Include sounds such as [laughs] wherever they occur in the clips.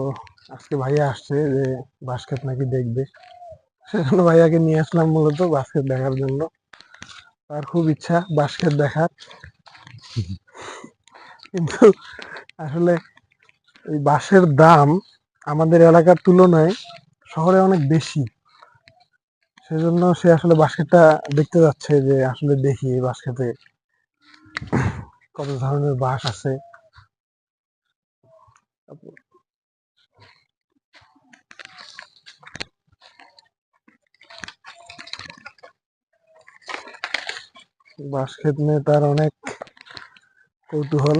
তো আজকে ভাইয়া আসছে যে বাস্কেট নাকি দেখবে। সেজন্য ভাইয়াকে নিয়ে আসলাম মূলত বাস্কেট দেখার জন্য। তার খুব ইচ্ছা বাস্কেট দেখার। কিন্তু আসলে এই বাঁশের দাম আমাদের এলাকার তুলনায় শহরে অনেক বেশি। সেজন্য সে আসলে বাস্কেটটা দেখতে যাচ্ছে যে আসলে দেখি এই বাস্কেটে কত ধরনের বাঁশ আছে। বাস্কেট নিয়ে তার অনেক কৌতূহল।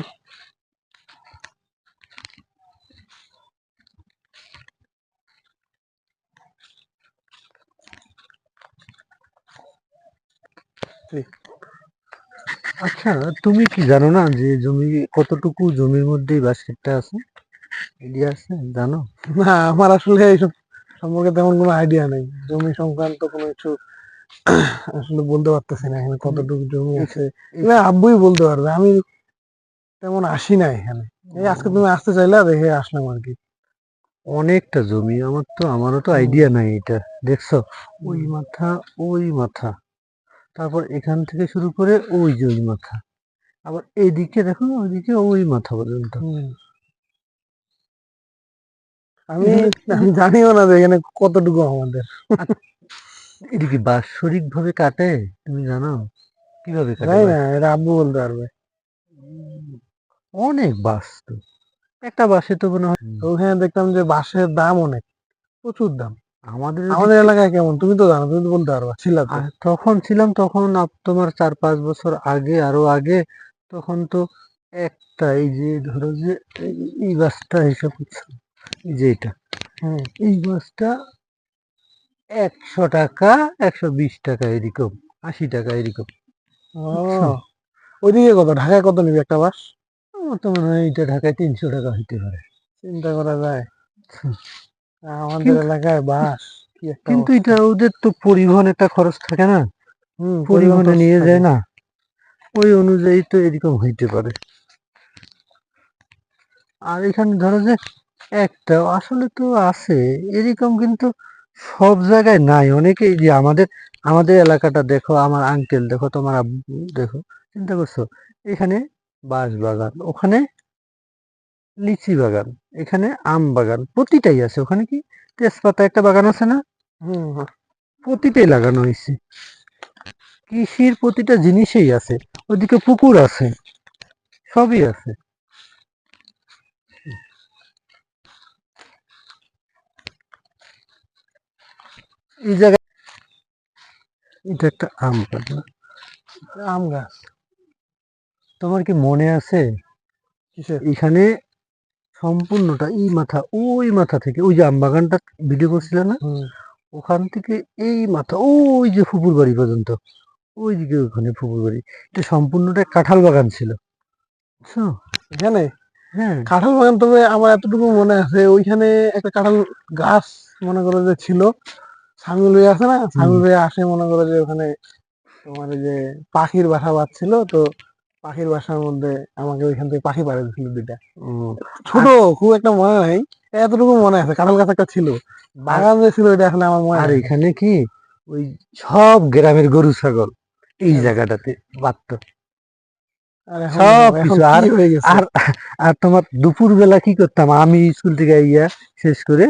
আচ্ছা তুমি কি জানো না যে জমি, কতটুকু জমির মধ্যে বাস্কেটটা আছে? আইডিয়া আছে? জানো? না, আমার আসলে এইসব সম্পর্কে তেমন কোনো আইডিয়া নেই। জমি সংক্রান্ত কোনো কিছু আসলে বলতে পারতেছি না এখানে কতটুকু জমি আছে। না আব্বুই বলতে পারবে। আমি তেমন আসি না এখানে। এই আজকে তুমি আসতে চাইলা দেখে আসলাম আর কি। অনেকটা জমি আমার তো আমারও তো আইডিয়া নাই এটা। দেখছ? ওই মাথা ওই মাথা। তারপর এখান থেকে শুরু করে ওই যে ওই মাথা। আবার এইদিকে দেখো ওইদিকে ওই মাথা পর্যন্ত। আমি আমি জানিও না যে এখানে কতটুকু আমাদের। এদিকে বাৎসরিক ভাবে কাটে? তুমি জানো? কীভাবে কাটে? তাই না এটা আব্বু বলতে পারবে। অনেক বাস তো একটা বাসে তো মনে হয় ওখানে দেখতাম যে বাঁশের দাম অনেক প্রচুর দাম। আমাদের আমাদের এলাকায় কেমন? তুমি তো জানো তুমি তো বলতে পারবা ছিলা তো। আর তখন ছিলাম তখন তোমার চার পাঁচ বছর আগে আরও আগে তখন তো একটা এই যে ধরো যে এই- বাসটা হিসাব করছ এই যে এটা হুম এই বাসটা একশো টাকা একশো বিশ টাকা এরকম আশি টাকা এরকম। [laughs] ওইদিকে কত ঢাকায় কত নিবি একটা বাস? আমার তো মনে হয় এইটা ঢাকায় তিনশো টাকা হইতে পারে। চিন্তা করা যায়। [laughs] আমাদের এলাকায় বাস কিন্তু এটা ওদের তো পরিবহন একটা খরচ থাকে না? পরিবহনে নিয়ে যায় না? ওই অনুযায়ী তো এরকম হইতে পারে। আর এখানে ধরো যে একটা আসলে তো আছে এরকম কিন্তু সব জায়গায় নাই। অনেকেই যে আমাদের আমাদের এলাকাটা দেখো আমার আঙ্কেল দেখো তোমার আব্বু দেখো চিন্তা করছ? এখানে বাঁশ বাগান ওখানে লিচি বাগান এখানে আম বাগান প্রতিটাই আছে। ওখানে কি তেজপাতা একটা বাগান আছে না? হুম, হুম। প্রতিটাই লাগানো হয়েছে। কৃষির প্রতিটা জিনিসেই আছে। ওদিকে পুকুর আছে। সবই আছে। এই জায়গায় এটা একটা আম গাছ? আম গাছ। তোমার কি মনে আছে এখানে সম্পূর্ণটা এই মাথা ওই মাথা থেকে ওই যে আম বাগানটা ভিডিও করছিল না? ওখান থেকে এই মাথা ওই যে ফুপুর বাড়ি পর্যন্ত ওই দিকে ওখানে ফুপুর বাড়ি। এটা সম্পূর্ণটা কাঁঠাল বাগান ছিল। বুঝছ? এখানে? হ্যাঁ। কাঁঠাল বাগান তবে আমার এতটুকু মনে আছে ওইখানে একটা কাঁঠাল গাছ মনে করো যে ছিল সামিল হয়ে আছে না? ছাগল হয়ে আসে মনে করো যে ওখানে তোমার যে পাখির বাসা বাঁধছিল তো পাখির বাসার মধ্যে আমাকে ওইখান থেকে পাখি পাড়ে দিছিল দুইটা। ছোট খুব একটা মনে নাই এতটুকু মনে আছে কাঁঠাল গাছ একটা ছিল। বাগান যে ছিল এটা আসলে আমার মনে আর। এখানে কি? ওই সব গ্রামের গরু ছাগল এই হ্যাঁ। জায়গাটাতে বাঁধতো। আর সব কিছু। আর- আর আর তোমার দুপুর বেলা কি করতাম? আমি স্কুল থেকে ইয়া শেষ করে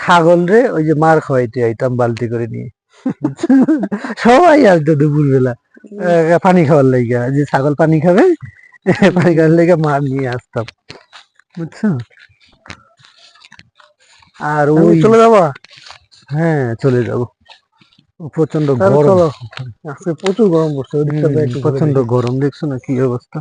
ছাগল রে ওই যে মার খাওয়াইতে আইতাম বালতি করে নিয়ে। সবাই আসতো দুপুর বেলা পানি খাওয়ার লাইগা যে ছাগল পানি খাবে পানি খাওয়ার লাইগা মার নিয়ে আসতাম। বুঝছ? আর ওই চলে যাবা? হ্যাঁ চলে যাব। প্রচণ্ড গরম। আজকে প্রচুর গরম পড়ছে প্রচণ্ড গরম দেখছ না কি অবস্থা?